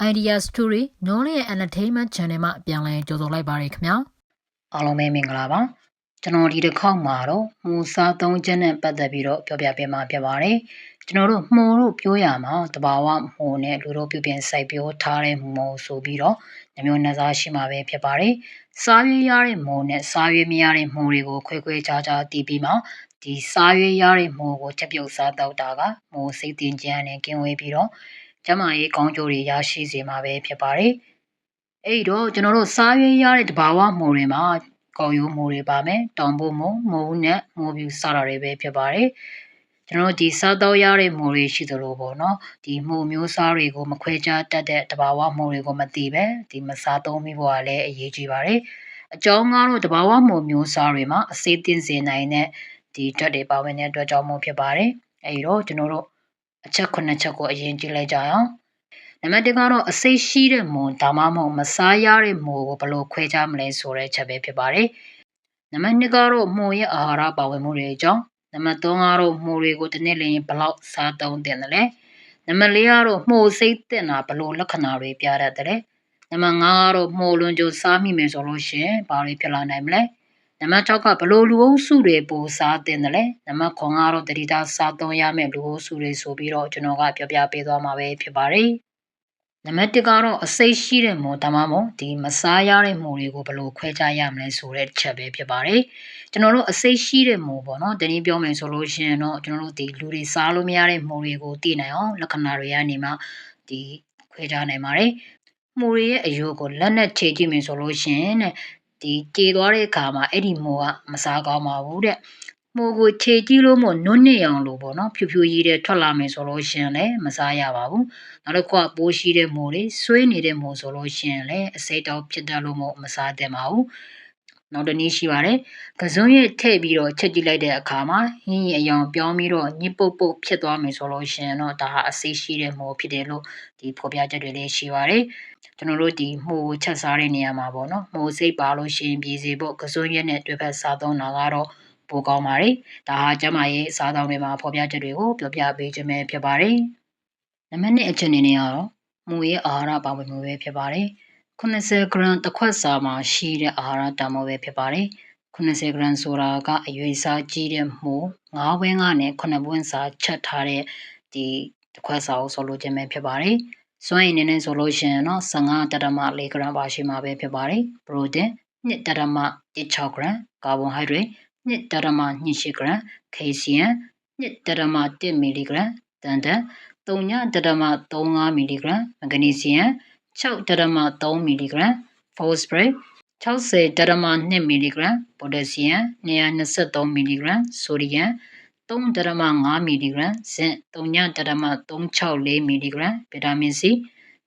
Idea Story Knowledge and Entertainment Channel မှာပြန်လည်ကြိုဆိုလိုက်ပါရခင်ဗျာအားလုံးပဲမင်္ဂလာပါကျွန်တော်ဒီတစ်ခေါက်မှာတော့မူစားသုံးချက်နဲ့ပတ်သက်ပြီးတော့ပြောပြပေးမှာဖြစ်ပါတယ်ကျွန်တော်တို့မှုံလို့ပြောရမှာတဘာဝမှုံနဲ့လူတို့ပြုပြင်စိုက်ပျိုးထားတဲ့မှုံဆိုပြီးတော့ညမျိုးနှစားရှိမှာပဲဖြစ်ပါတယ်စားရွေးရတဲ့မှုံနဲ့စားရွေးမရတဲ့မှုံတွေကိုခွဲခွဲခြားခြားတည်ပြီးမှဒီစားရွေးရတဲ့မှုံကိုချက်ပြုတ်စားတော့တာကမှုံစိတ်တင်ကြမ်းနဲ့ကင်းဝေးပြီးတော့ ကျမကြီးကောင်းကျိုးတွေရရှိစေမှာပဲဖြစ်ပါတယ်အဲ့တော့ကျွန်တော်တို့စားရွေးရတဲ့တဘာဝမှုံတွေမှာကောက်ရိုးမိုးတွေပါမယ်တောင်ဖို့မိုးမိုးနဲ့မိုးပြူစတာတွေပဲဖြစ်ပါတယ်ကျွန်တော်တို့ဒီစားတော့ရတဲ့မိုးတွေရှိသလိုပေါ့နော်ဒီမိုးမျိုးစားတွေကိုမခွဲခြားတတ်တဲ့တဘာဝမိုးတွေကိုမသိပဲဒီမစားသုံးမိဖို့ကလည်းအရေးကြီးပါတယ်အကြောင်းကတော့တဘာဝမိုးမျိုးစားတွေမှာအစေးတင်စေနိုင်တဲ့ဒီဓာတ်တွေပါဝင်တဲ့အတွက်ကြောင့်မို့ဖြစ်ပါတယ်အဲဒီတော့ကျွန်တော်တို့ အချက်ခုနှစ်ချက်ကိုအရင်ကြည့်လိုက်ကြအောင်နံပါတ်1ကတော့အစိတ်ရှိတဲ့မွန်ဒါမှမဟုတ်မစားရတဲ့မွန်ကိုဘယ်လိုခွဲခြားမလဲဆိုတဲ့ချက်ပဲဖြစ်ပါတယ်။နံပါတ်2ကတော့မွန်ရဲ့အာဟာရပါဝင်မှုတွေအကြောင်းနံပါတ်3ကတော့မွန်တွေကိုတစ်နေ့လျင်ဘယ်လောက်စားသုံးတင်တယ်လဲနံပါတ်4ကတော့မှုန်စိတ်တင်တာဘယ်လိုလက္ခဏာတွေပြတတ်တယ်လဲနံပါတ်5ကတော့မှုန်လွန်ကြိုစားမိမယ်ဆိုလို့ရှိရင်ဘာတွေဖြစ်လာနိုင်မလဲ နံပါတ်6ကဘလို့လူအုပ်စုတွေပိုစားတင်တယ်လဲနံပါတ်9ကတော့တတိတာစားသုံးရမယ့်လူအုပ်စုတွေဆိုပြီးတော့ကျွန်တော်ကပြောပြပေးသွားမှာပဲဖြစ်ပါတယ်။နံပါတ်1ကတော့အစိတ်ရှိတဲ့မို့ဒါမှမဟုတ်ဒီမစားရတဲ့မို့တွေကိုဘယ်လိုခွဲခြားရမလဲဆိုတဲ့ချက်ပဲဖြစ်ပါတယ်ကျွန်တော်တို့အစိတ်ရှိတဲ့မို့ပေါ့နော်တနည်းပြောမယ်ဆိုလို့ရှိရင်တော့ကျွန်တော်တို့ဒီလူတွေစားလို့မရတဲ့မို့တွေကိုသိနိုင်အောင်လက္ခဏာတွေကနေမှဒီခွဲခြားနိုင်ပါတယ်မို့ရဲ့အယိုးကိုလက်နဲ့ခြေကြည့်မယ်ဆိုလို့ရှိရင်တဲ့ ဒီကြေသွားတဲ့အခါမှာအဲ့ဒီမို့ကမစားကောင်းပါဘူးတဲ့မိုးကိုခြေကြည့်လို့မို့နွတ်နေအောင်လို့ပေါ့နော်ဖြူဖြူကြီးတဲ့ထွက်လာမယ်ဆိုလို့ရှင်လည်းမစားရပါဘူးနောက်တစ်ခုကပိုးရှိတဲ့မိုးတွေဆွေးနေတဲ့မိုးဆိုလို့ရှင်လည်းအစိတ်တောက်ဖြစ်တတ်လို့မို့မစားသင့်ပါဘူးနောက်တစ်နည်းရှိပါတယ်။ကစုံရဲ့ထည့်ပြီးတော့ချက်ကြည့်လိုက်တဲ့အခါမှာဟင်းရင်အယောင်ပြောင်းပြီးတော့ညစ်ပုတ်ပုတ်ဖြစ်သွားမယ်ဆိုလို့ရှင်တော့ဒါဟာအစိတ်ရှိတဲ့မိုးဖြစ်တယ်လို့ဒီဖော်ပြချက်တွေလည်းရှိပါတယ်။ ကျွန်တော်တို့ဒီမှုချက်စားတဲ့နေရာမှာပေါ့နော်။မိုးစိတ်ပါလို့ရှင်ပြည်စီဖို့ကစုံရဲ့နဲ့တွေ့ဖက်စားသုံးတာကတော့ပိုကောင်းပါတယ်။ဒါဟာကျမရဲ့စားသောက်တွေမှာဖော်ပြချက်တွေကိုပြောပြပေးခြင်းပဲဖြစ်ပါတယ်။နံပါတ်1အချက်အနေနဲ့ကတော့မူရဲ့အာဟာရပါဝင်မှုပဲဖြစ်ပါတယ်။80ဂရမ်တစ်ခွက်စာမှာရှိတဲ့အာဟာရတန်ဖိုးပဲဖြစ်ပါတယ်။80ဂရမ်ဆိုတာကအရွေးစားကြီးတဲ့မှု9ဝင်းကနေ9ဝင်းစာချက်ထားတဲ့ဒီတစ်ခွက်စာကိုဆိုလိုခြင်းပဲဖြစ်ပါတယ်။ စွမ်းရည်နည်းနည်းဆိုလို့ရှိရင်တော့15တရမ4ဂရမ်ပါရှိမှာပဲဖြစ်ပါတယ်။ပရိုတင်း2တရမ16ဂရမ်ကာဗွန်ဟိုက်ဒရိတ်2တရမ28ဂရမ်ခေဆီယမ်2တရမ1မီလီဂရမ်တန်တန်3တရမ35မီလီဂရမ်မဂနီဆီယမ်6တရမ3မီလီဂရမ်ဖောစဖရိတ်60တရမ2မီလီဂရမ်ပိုတက်ဆီယမ်223မီလီဂရမ်ဆိုဒီယမ် 3ဒရမ5မီလီဂရမ်ဇင့်3ဒရမ364မီလီဂရမ်ဗီတာမင် C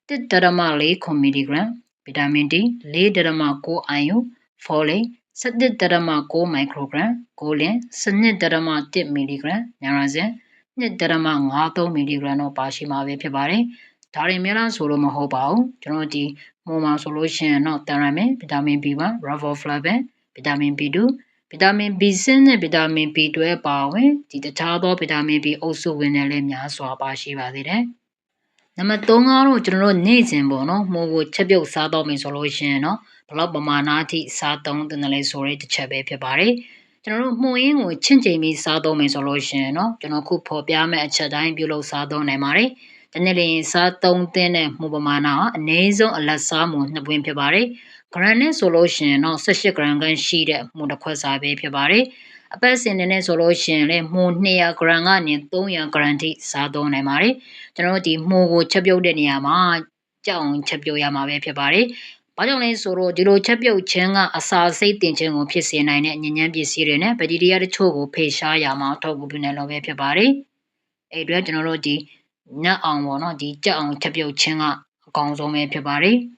1ဒရမ4ခွန်မီလီဂရမ်ဗီတာမင် D 4ဒရမ9အာယုဖောလိတ်17ဒရမ6မိုက်ခရိုဂရမ်ကိုလင်12ဒရမ1မီလီဂရမ်ညာရာဇင်2ဒရမ53မီလီဂရမ်တော့ပါရှိမှာပဲဖြစ်ပါတယ်ဒါတွေများလားဆိုလို့မဟုတ်ပါဘူးကျွန်တော်ဒီမိုမာဆိုလို့ရှိရင်တော့တန်ရမင်ဗီတာမင် B1 riboflavin ဗီတာမင် B2 ဗီတာမင် B6 နဲ့ဗီတာမင် B12 ပါဝင်ဒီတခြားသောဗီတာမင် B အုပ်စုဝင်တဲ့လည်းများစွာပါရှိပါသေးတယ်နံပါတ်3ကတော့ကျွန်တော်တို့နေ့စဉ်ပေါ့နော်မိုးကိုချက်ပြုတ်စားတော့မယ်ဆိုလို့ရှိရင်တော့ဘလောက်ပမာဏအထိစားသုံးတင်တယ်လဲဆိုတဲ့တစ်ချက်ပဲဖြစ်ပါတယ်ကျွန်တော်တို့မှုရင်းကိုချင့်ချိန်ပြီးစားသုံးမယ်ဆိုလို့ရှိရင်တော့ကျွန်တော်ခုဖော်ပြမယ့်အချက်တိုင်းပြုလုပ်စားသုံးနိုင်ပါတယ်ဒီနေ့လေးစားသုံးတဲ့မှုပမာဏကအနည်းဆုံးအလက်စားမှုနှစ်ပွင့်ဖြစ်ပါတယ်ဂရမ်နဲ့ဆိုလို့ရှိရင်တော့18ဂရမ်ခန့်ရှိတဲ့မှုတစ်ခွက်စာပဲဖြစ်ပါတယ်အပတ်စဉ်နဲ့ဆိုလို့ရှိရင်လည်းမှု200ဂရမ်ကနေ300ဂရမ်ထိစားသုံးနိုင်ပါတယ်ကျွန်တော်တို့ဒီမှုကိုချက်ပြုတ်တဲ့နေရာမှာကြောက်အောင်ချက်ပြုတ်ရမှာပဲဖြစ်ပါတယ်ဘာကြောင့်လဲဆိုတော့ဒီလိုချက်ပြုတ်ခြင်းကအစာစိတ်တင်ခြင်းကိုဖြစ်စေနိုင်တဲ့ညဉ့်ညမ်းပစ္စည်းတွေနဲ့ဘက်တီးရီးယားတချို့ကိုဖေရှားရမှာထောက်ကူပြုနိုင်လို့ပဲဖြစ်ပါတယ်။အဲ့အတွက်ကျွန်တော်တို့ဒီနတ်အောင်ပေါ့နော်ဒီကြက်အောင်ချက်ပြုတ်ခြင်းကအကောင်းဆုံးပဲဖြစ်ပါတယ်။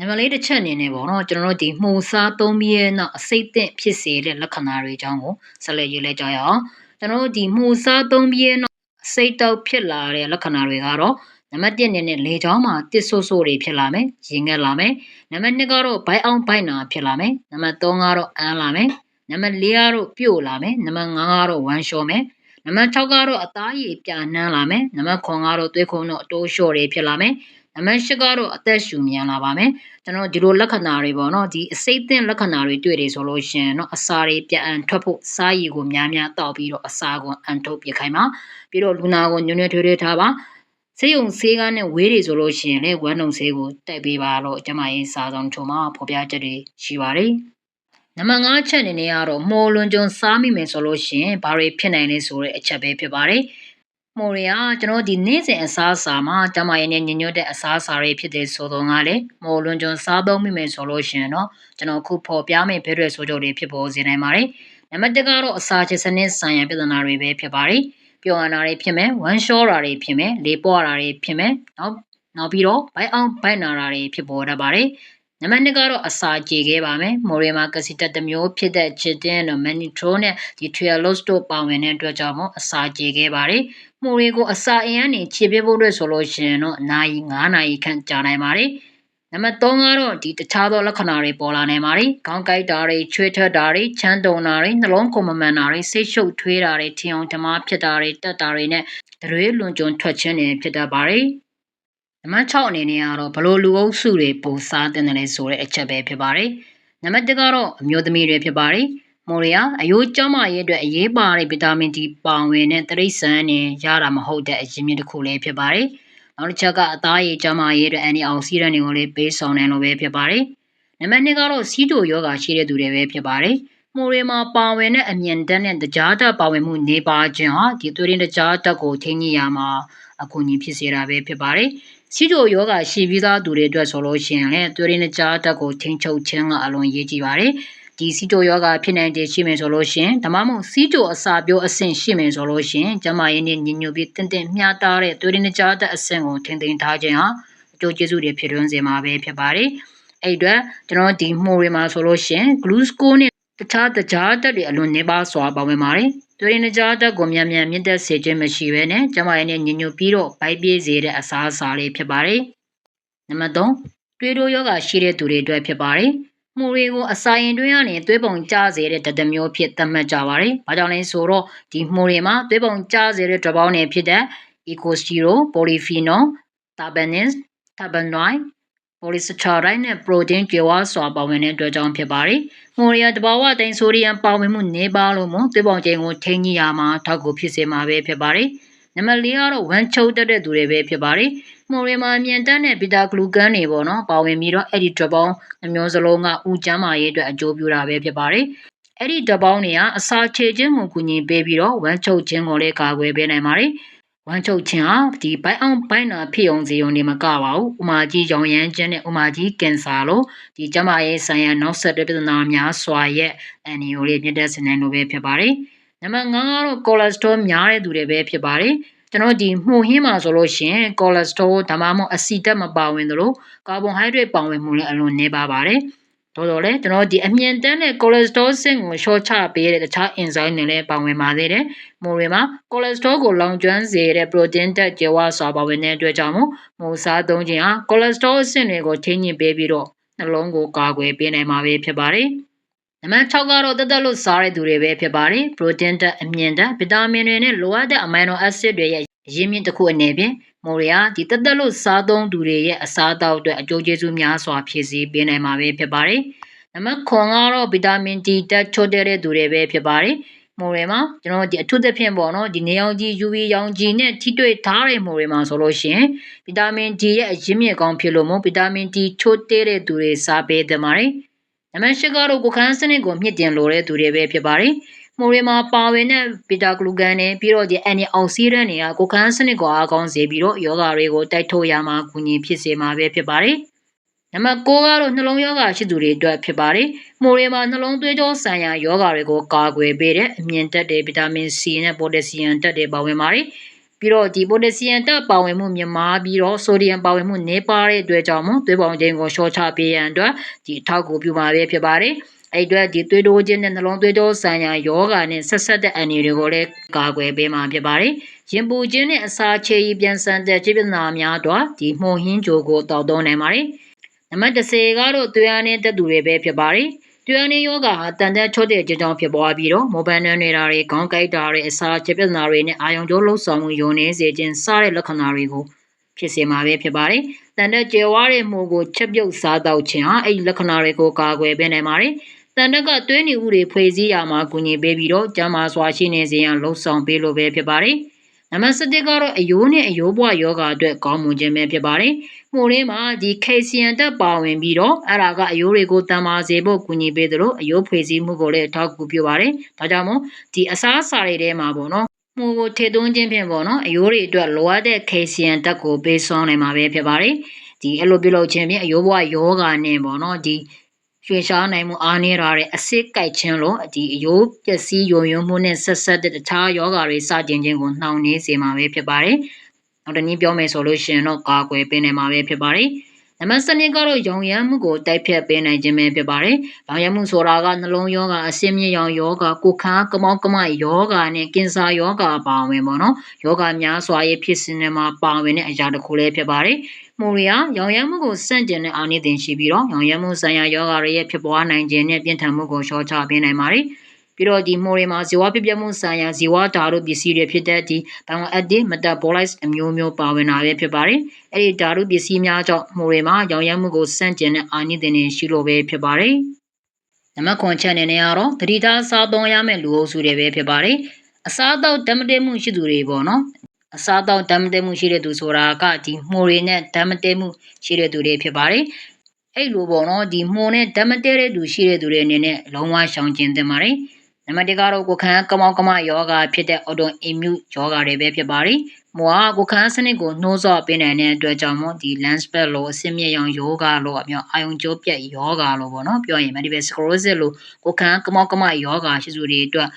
နံပါတ်လေးတစ်ချက်အနေနဲ့ပေါ့နော်ကျွန်တော်တို့ဒီမှုစားသုံးပြီးရဲ့နောက်အစိတ်သင့်ဖြစ်စေတဲ့လက္ခဏာတွေအကြောင်းကိုဆက်လက်ရေးလဲကြရအောင်။ကျွန်တော်တို့ဒီမှုစားသုံးပြီးရဲ့နောက်အစိတ်တောက်ဖြစ်လာတဲ့လက္ခဏာတွေကတော့နံပါတ်1အနေနဲ့လေချောင်းမှာတစ်ဆိုးဆိုးတွေဖြစ်လာမယ်ရင်ငတ်လာမယ်နံပါတ်2ကတော့ဘိုက်အောင်ဘိုက်နာဖြစ်လာမယ်နံပါတ်3ကတော့အန်းလာမယ်နံပါတ်4ကတော့ပြို့လာမယ်နံပါတ်5ကတော့ဝမ်းလျှော်မယ်နံပါတ်6ကတော့အသားရည်ပြနှမ်းလာမယ်နံပါတ်9ကတော့သွေးခုံတော့အတိုးလျှော့တွေဖြစ်လာမယ် နံပါတ်၈ကတော့အသက်ရှူမြန်လာပါမယ်ကျွန်တော်ဒီလိုလက္ခဏာတွေပေါ့နော်ဒီအစိတ်အသင့်လက္ခဏာတွေတွေ့တယ်ဆိုလို့ရှိရင်เนาะအစာတွေပြန်အန်ထွက်ဖို့စားရည်ကိုများများတောက်ပြီးတော့အစာကိုအန်ထုတ်ပြခိုင်းပါပြီးတော့လူနာကိုညွန့်ညွန့်ထွေးထွေးထားပါဆေးရုံဆေးကားနဲ့ဝေးတွေဆိုလို့ရှိရင်လည်းဝမ်းလုံဆေးကိုတိုက်ပေးပါလို့ကျမရေးစာဆောင်ချုံမှာဖော်ပြချက်တွေရှိပါတယ်နံပါတ်5ချက်အနေနဲ့ကတော့မော်လွန်ကျွန်းစားမိမယ်ဆိုလို့ရှိရင်ဘာတွေဖြစ်နိုင်လဲဆိုတဲ့အချက်ပဲဖြစ်ပါတယ်။ မော်ရီယာကျွန်တော်ဒီနေ့စဉ်အစားအစာမှာတမရင်းနဲ့ညညွတ်တဲ့အစားအစာတွေဖြစ်တဲ့ဆိုတော့ကလည်းမော်လွန်ကျွန်းစားသုံးမိမယ်ဆိုလို့ရှိရင်တော့ကျွန်တော်ခုဖော်ပြမယ့်ဘဲတွေဆိုကြတွေဖြစ်ပေါ်စေနိုင်ပါတယ်။နံပါတ်1ကတော့အစာချစ်စနစ်ဆိုင်ရာပြဿနာတွေပဲဖြစ်ပါတယ်။ပျော်ရနာတွေဖြစ်မယ်၊ဝမ်းလျှောတာတွေဖြစ်မယ်၊လေပွားတာတွေဖြစ်မယ်။နောက်နောက်ပြီးတော့ဘိုက်အောင်ဘိုက်နာတာတွေဖြစ်ပေါ်တတ်ပါတယ်။ နံပါတ်2ကတော့အစာကြေခဲ့ပါမယ်။မိုရီမာကစီတက်တစ်မျိုးဖြစ်တဲ့ချစ်တင်းတို့မန်နီထရိုနဲ့ဒီထရီယာလော့စ်တို့ပါဝင်တဲ့အတွက်ကြောင့်မို့အစာကြေခဲ့ပါတယ်။မိုရီကိုအစာအင်ကနေခြေပြဖို့အတွက်ဆိုလို့ရှိရင်တော့အနာရီ9နာရီခန့်ကြာနိုင်ပါတယ်။နံပါတ်3ကတော့ဒီတခြားသောလက္ခဏာတွေပေါ်လာနိုင်ပါတယ်။ခေါင်းကိုက်တာတွေ၊ချွေးထွက်တာတွေ၊ချမ်းတုံတာတွေ၊နှလုံးခုန်မမှန်တာတွေ၊စိတ်ရှုပ်ထွေးတာတွေ၊ထင်အောင်ဓမ္မဖြစ်တာတွေ၊တက်တာတွေနဲ့ဒရွေးလွန်ကျွံထွက်ခြင်းတွေဖြစ်တတ်ပါတယ်။ နံပါတ်6အနေနဲ့ကတော့ဘလို့လူအုပ်စုတွေပုံစားတင်တယ်လဲဆိုတဲ့အချက်ပဲဖြစ်ပါတယ်။နံပါတ်1ကတော့အမျိုးသမီးတွေဖြစ်ပါတယ်။မိုရီယာအယိုးကျမရဲ့အတွက်အရေးပါတဲ့ဗီတာမင် D ပါဝင်တဲ့တရိษံနဲ့ရတာမဟုတ်တဲ့အရင်းမြစ်တစ်ခုလေးဖြစ်ပါတယ်။နောက်တစ်ချက်ကအသားရည်ကျမရဲ့အတွက်အန်တီအောက်ဆီဒန့်တွေကိုလည်းပေးဆောင်နိုင်လို့ပဲဖြစ်ပါတယ်။နံပါတ်2ကတော့စီးတိုယောဂါရှိတဲ့သူတွေပဲဖြစ်ပါတယ်။မိုရီမှာပါဝင်တဲ့အမြင်တက်နဲ့တကြားတက်ပါဝင်မှုနေပါခြင်းဟာဒီသွေးရင်းတကြားတက်ကိုထိန်းညှိရမှာအကူအညီဖြစ်စေတာပဲဖြစ်ပါတယ်။ စီတိုယောဂရှိပြီးသားသူတွေအတွက်ဆိုလို့ရှိရင်လည်းသွေးရင်းကြားတက်ကိုထိန်းချုပ်ခြင်းကအလွန်ရေးကြည့်ပါတယ်။ဒီစီတိုယောဂဖြစ်နိုင်တဲ့ရှိမယ်ဆိုလို့ရှိရင်ဓမ္မမို့စီတိုအစာပြောအဆင့်ရှိမယ်ဆိုလို့ရှိရင်ကျမရင်းနဲ့ညညွတ်ပြီးတင့်တင့်မျှတားတဲ့သွေးရင်းကြားတက်အဆင့်ကိုထိန်းသိမ်းထားခြင်းဟာအကျိုးကျေးဇူးတွေဖြစ်ထွန်းစေမှာပဲဖြစ်ပါတယ်။အဲ့အတွက်ကျွန်တော်ဒီမှုတွေမှာဆိုလို့ရှိရင် glucose နဲ့တခြားတကြားတက်တွေအလွန်နေပါစွာပါဝင်ပါတယ်။ သွေးရင်းကြားတက်ကိုမြန်မြန်မြင့်တက်စေခြင်းမရှိဘဲနဲ့ကျမရင်းနဲ့ညညွတ်ပြီးတော့ဗိုက်ပြေးစေတဲ့အစားအစာလေးဖြစ်ပါတယ်။နံပါတ်3တွေးတိုးယောဂရှိတဲ့သူတွေအတွက်ဖြစ်ပါတယ်။မှုတွေကိုအစာရင်တွင်းကနေသွေးပုံကျစေတဲ့တတမျိုးဖြစ်သတ်မှတ်ကြပါတယ်။ဘာကြောင့်လဲဆိုတော့ဒီမှုတွေမှာသွေးပုံကျစေတဲ့ဓာတ်ပေါင်းတွေဖြစ်တဲ့ ecostero, polyphenol, tarbananes, tarbenoid, polysaccharide နဲ့ protein ကြွယ်ဝစွာပါဝင်တဲ့အတွက်ကြောင့်ဖြစ်ပါတယ်။မိုရီယာတဘာဝတိုင်းဆိုဒီယမ်ပါဝင်မှုနေပါလို့မို့သွေးပေါင်ချိန်ကိုထိန်းညှိရမှာထောက်ကူဖြစ်စေမှာပဲဖြစ်ပါတယ်။နံပါတ်၄ကတော့ဝမ်းချုပ်တတ်တဲ့သူတွေပဲဖြစ်ပါတယ်။မိုရီယာမှာအမြန်တန်းတဲ့ဘီတာဂလူကန်တွေပေါ့နော်ပါဝင်ပြီးတော့အဲ့ဒီဓာတ်ပေါင်းနှမျိုးစလုံးကဥကျမ်းမာရေးအတွက်အကျိုးပြုတာပဲဖြစ်ပါတယ်။အဲ့ဒီဓာတ်ပေါင်းတွေကအစာချေခြင်းကိုကူညီပေးပြီးတော့ဝမ်းချုပ်ခြင်းကိုလည်းကာကွယ်ပေးနိုင်ပါတယ်။ ဝမ်းချုပ်ခြင်းဟာဒီဘိုင်အောင်ဘိုင်နာဖြစ်အောင်စီုံနေမကပါဘူးဥမာကြီးရောင်ရမ်းခြင်းနဲ့ဥမာကြီးကင်ဆာလို့ဒီကျမရဲ့ဆိုင်ရာနောက်ဆက်တွဲပြဿနာများစွာရဲ့အန်နီယိုလေးမြင့်တက်စေနိုင်လို့ပဲဖြစ်ပါတယ်နံပါတ်5ကတော့ကိုလက်စထရောများတဲ့သူတွေပဲဖြစ်ပါတယ်ကျွန်တော်ဒီမှုဟင်းမှာဆိုလို့ရှိရင်ကိုလက်စထရောဒါမှမဟုတ်အဆီတက်မပါဝင်သလိုကာဗွန်ဟိုက်ဒရိတ်ပါဝင်မှုလည်းအလွန်နည်းပါပါတယ် တော်တော်လေကျွန်တော်ဒီအမြင့်တန်းတဲ့ cholesterol ဆင့်ကိုရှော့ချပေးတဲ့တခြား enzyme တွေလည်းပါဝင်ပါသေးတယ်။မိုတွေမှာ cholesterol ကိုလောင်ကျွမ်းစေတဲ့ protein တက်ကြွားစွာပါဝင်တဲ့အတွက်ကြောင့်မိုစားသုံးခြင်းဟာ cholesterol ဆင့်တွေကိုထိန်းညှိပေးပြီးတော့နှလုံးကိုကာကွယ်ပေးနိုင်မှာပဲဖြစ်ပါတယ်။နံပါတ်6ကတော့တက်တက်လို့စားတဲ့သူတွေပဲဖြစ်ပါတယ်။ protein တက်အမြင့်တက်ဗီတာမင်တွေနဲ့လိုအပ်တဲ့ amino acid တွေရဲ့ ရင်းမြစ်တစ်ခုအနေဖြင့်မိုရီယာဒီတက်တက်လို့စားသုံးသူတွေရဲ့အစားအသောက်အတွက်အကျိုးကျေးဇူးများစွာဖြည့်ဆည်းပေးနိုင်မှာပဲဖြစ်ပါတယ်။နံပါတ်9ကတော့ဗီတာမင် D တက်ချို့တဲ့သူတွေပဲဖြစ်ပါတယ်။မိုရီမှာကျွန်တော်ဒီအထူးသဖြင့်ပေါ့နော်ဒီနေအောင်ကြီး UV ရောင်ကြီးနဲ့ထိတွေ့ထားတဲ့မိုရီမှာဆိုလို့ရှိရင်ဗီတာမင် D ရဲ့အရင်းမြစ်ကောင်းဖြစ်လို့မို့ဗီတာမင် D ချို့တဲ့သူတွေစားပေးသမားတယ်။နံပါတ်10ကတော့ကိုခန်းစနစ်ကိုမြင့်တင်လိုတဲ့သူတွေပဲဖြစ်ပါတယ်။ မိုရီမှာပါဝင်တဲ့ဘီတာဂလူကန်နဲ့ပြီးတော့ဒီအန်နီအောက်ဆီဒန့်တွေကကိုခန်းစနစ်ကိုအားကောင်းစေပြီးတော့ယောဂတွေကိုတိုက်ထုတ်ရမှာကူညီဖြစ်စေမှာပဲဖြစ်ပါတယ်။နံပါတ်6ကတော့နှလုံးယောဂရှိသူတွေအတွက်ဖြစ်ပါတယ်။မိုရီမှာနှလုံးသွေးကြောဆိုင်ရာယောဂတွေကိုကာကွယ်ပေးတဲ့အမြင့်တက်တဲ့ဗီတာမင် C နဲ့ပိုတက်ဆီယမ်တက်တွေပါဝင်ပါတယ်။ပြီးတော့ဒီပိုတက်ဆီယမ်တက်ပါဝင်မှုမြင့်မားပြီးတော့ဆိုဒီယမ်ပါဝင်မှုနည်းပါးတဲ့အတွက်ကြောင့်မို့သွေးပေါင်ချိန်ကိုလျှော့ချပေးရန်အတွက်ဒီအထောက်အကူပြုမှာပဲဖြစ်ပါတယ်။ အဲ့အတွက်ဒီသွေးတိုးခြင်းနဲ့နှလုံးသွေးတိုးဆိုင်ရာယောဂါနဲ့ဆက်ဆက်တဲ့အန်ဒီတွေကိုလည်းကာကွယ်ပေးမှာဖြစ်ပါတယ်။ရင်ပူခြင်းနဲ့အစာချေရီပြန်ဆန်တဲ့ခြေပြနာများတော့ဒီမှုန်ဟင်းကြိုကိုတောက်သုံးနိုင်ပါတယ်။နံပါတ်30ကတော့သွေးအားနဲ့တက်သူတွေပဲဖြစ်ပါတယ်။သွေးအားနဲ့ယောဂါဟာတန်တဲ့ချော့တဲ့ခြင်းကြောင့်ဖြစ်ပွားပြီးတော့မောဘန်နွနေတာတွေခေါင်းကိုက်တာတွေအစာချေပြနာတွေနဲ့အာယုံကျိုးလှုပ်ဆောင်မှုယုံနေစေခြင်းစတဲ့လက္ခဏာတွေကိုဖြစ်စေမှာပဲဖြစ်ပါတယ်။တန်တဲ့ကျဲဝါတဲ့မှုကိုချက်ပြုတ်စားတော့ခြင်းဟာအဲ့ဒီလက္ခဏာတွေကိုကာကွယ်ပေးနိုင်ပါတယ်။ တန်တဲ့ကသွေးနေဥတွေဖွဲ့စည်းရမှာကူညီပေးပြီးတော့ကျန်းမာစွာရှိနေစေရန်လှုံ့ဆော်ပေးလို့ပဲဖြစ်ပါတယ်။နံပါတ်7ကတော့အယိုးနဲ့အယိုးဘွားယောဂအတွက်ကောင်းမွန်ခြင်းပဲဖြစ်ပါတယ်။မှုရင်းမှာဒီခေဆီယန်တက်ပါဝင်ပြီးတော့အဲ့ဒါကအယိုးတွေကိုတန်မာစေဖို့ကူညီပေးသလိုအယိုးဖွဲ့စည်းမှုကိုလည်းအထောက်အကူပြုပါတယ်။ဒါကြောင့်မို့ဒီအစားအစာတွေထဲမှာပေါ့နော်မှုကိုထေသွင်းခြင်းဖြင့်ပေါ့နော်အယိုးတွေအတွက်လိုအပ်တဲ့ခေဆီယန်တက်ကိုပေးစွမ်းနိုင်မှာပဲဖြစ်ပါတယ်။ဒီအဲ့လိုပြုလုပ်ခြင်းဖြင့်အယိုးဘွားယောဂနဲ့ပေါ့နော်ဒီ ရွှေရှားနိုင်မှုအားနည်းတာတဲ့အစစ်ကြိုက်ခြင်းလို့ဒီအယိုးပျက်စီးယုံယွံမှုနဲ့ဆက်ဆက်တဲ့တခြားယောဂါတွေစတင်ခြင်းကိုနှောင့်နှေးစေမှာပဲဖြစ်ပါတယ်။နောက်တစ်နည်းပြောမယ်ဆိုလို့ရှိရင်တော့ကာကွယ်ပေးနိုင်မှာပဲဖြစ်ပါတယ်။နံပါတ်7ကတော့ရောင်ရမ်းမှုကိုတိုက်ဖြတ်ပေးနိုင်ခြင်းပဲဖြစ်ပါတယ်။ရောင်ရမ်းမှုဆိုတာကနှလုံးယောဂအဆင်းမြင့်ရောင်ယောဂကိုယ်ခမ်းကမောက်ကမယောဂနဲ့ကင်ဆာယောဂပါဝင်ပေါ့နော်။ယောဂများစွာရဲ့ဖြစ်စဉ်တွေမှာပါဝင်တဲ့အရာတစ်ခုလည်းဖြစ်ပါတယ်။ မိုရီယာရောင်ရမ်းမှုကိုစန့်ကျင်တဲ့အာနိသင်ရှိပြီးတော့ရောင်ရမ်းမှုဆိုင်ရာယောဂတွေရဲ့ဖြစ်ပွားနိုင်ခြင်းနဲ့ပြင်းထန်မှုကိုလျှော့ချပေးနိုင်ပါတယ်။ပြီးတော့ဒီမိုရီမှာဇီဝပြပြမှုဆိုင်ရာဇီဝဓာတ်ပစ္စည်းတွေဖြစ်တဲ့ဒီ bioactive metabolites အမျိုးမျိုးပါဝင်တာပဲဖြစ်ပါတယ်။အဲ့ဒီဓာတ်ပစ္စည်းများကြောင့်မိုရီမှာရောင်ရမ်းမှုကိုစန့်ကျင်တဲ့အာနိသင်တွေရှိလို့ပဲဖြစ်ပါတယ်။နံပါတ်9ချက်အနေနဲ့ကတော့သတိထားစားသုံးရမယ့်လူအုပ်စုတွေပဲဖြစ်ပါတယ်။အစားအသောက်ဓာတ်မတည့်မှုရှိသူတွေပေါ့နော်။ အစားအသောက်ဓာတ်မတည့်မှုရှိတဲ့သူဆိုတာကဒီမိုရီနဲ့ဓာတ်မတည့်မှုရှိတဲ့သူတွေဖြစ်ပါတယ်။အဲ့လိုပေါ့နော်ဒီမှုန်နဲ့ဓာတ်မတည့်တဲ့သူရှိတဲ့သူတွေအနေနဲ့လုံးဝရှောင်ကျဉ်သင့်ပါတယ်။နံပါတ်1ကတော့ကိုခန်းကမောက်ကမယောဂါဖြစ်တဲ့ autoimmune ယောဂါတွေပဲဖြစ်ပါတယ်။မွာကိုခန်းစနစ်ကိုနှိုးဆော့ပေးနိုင်တဲ့အတွက်ကြောင့်မို့ဒီ lens pad လို့အဆင့်မြင့်ရောင်ယောဂါလို့အမျိုးအာယုံကျိုးပြက်ယောဂါလို့ပေါ့နော်ပြောရင် multiple sclerosis လို့ကိုခန်းကမောက်ကမယောဂါရှိစုတွေအတွက်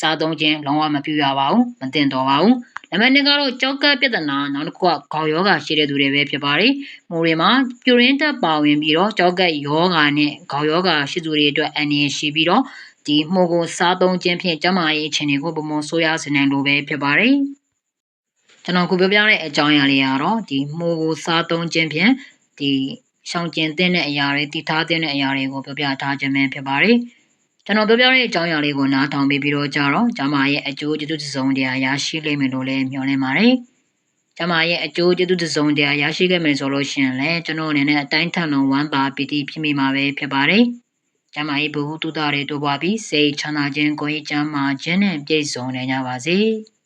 စားသုံးခြင်းလုံးဝမပြုရပါဘူးမသင့်တော်ပါဘူးနံပါတ်2ကတော့ကြောက်ကပြဿနာနောက်တစ်ခုကခေါင်းယောဂါရှိတဲ့သူတွေပဲဖြစ်ပါတယ်။မိုးတွေမှာပြူရင်းတက်ပါဝင်ပြီးတော့ကြောက်ကယောဂါနဲ့ခေါင်းယောဂါရှိသူတွေအတွက်အန္တရာယ်ရှိပြီးတော့ဒီမှုကိုစားသုံးခြင်းဖြင့်ကျန်းမာရေးအခြေအနေကိုပုံမှန်ဆိုးရစေနိုင်လို့ပဲဖြစ်ပါတယ်။ကျွန်တော်ခုပြောပြတဲ့အကြောင်းအရာလေးကတော့ဒီမှုကိုစားသုံးခြင်းဖြင့်ဒီရှောင်ကျဉ်တဲ့အရာတွေတည်ထားတဲ့အရာတွေကိုပြောပြထားခြင်းပဲဖြစ်ပါတယ်။ ကျွန်တော်ပြောပြတဲ့အကြောင်းအရာလေးကိုနားထောင်ပြီးပြီးတော့ကြတော့ကျမရဲ့အကျိုးကျေးဇူးတစ်စုံတရာရရှိလိမ့်မယ်လို့လည်းမျှော်လင့်ပါတယ်။ကျမရဲ့အကျိုးကျေးဇူးတစ်စုံတရာရရှိခဲ့မယ်ဆိုလို့ရှိရင်လည်းကျွန်တော်အနေနဲ့အတိုင်းထန်လုံးဝမ်းသာပီတိဖြစ်မိမှာပဲဖြစ်ပါတယ်။ကျမ၏ဘဝတုဒ္ဒတွေတိုးပွားပြီးစိတ်ချမ်းသာခြင်းကိုယ်ရေးချမ်းသာခြင်းနဲ့ပြည့်စုံနိုင်ကြပါစေ။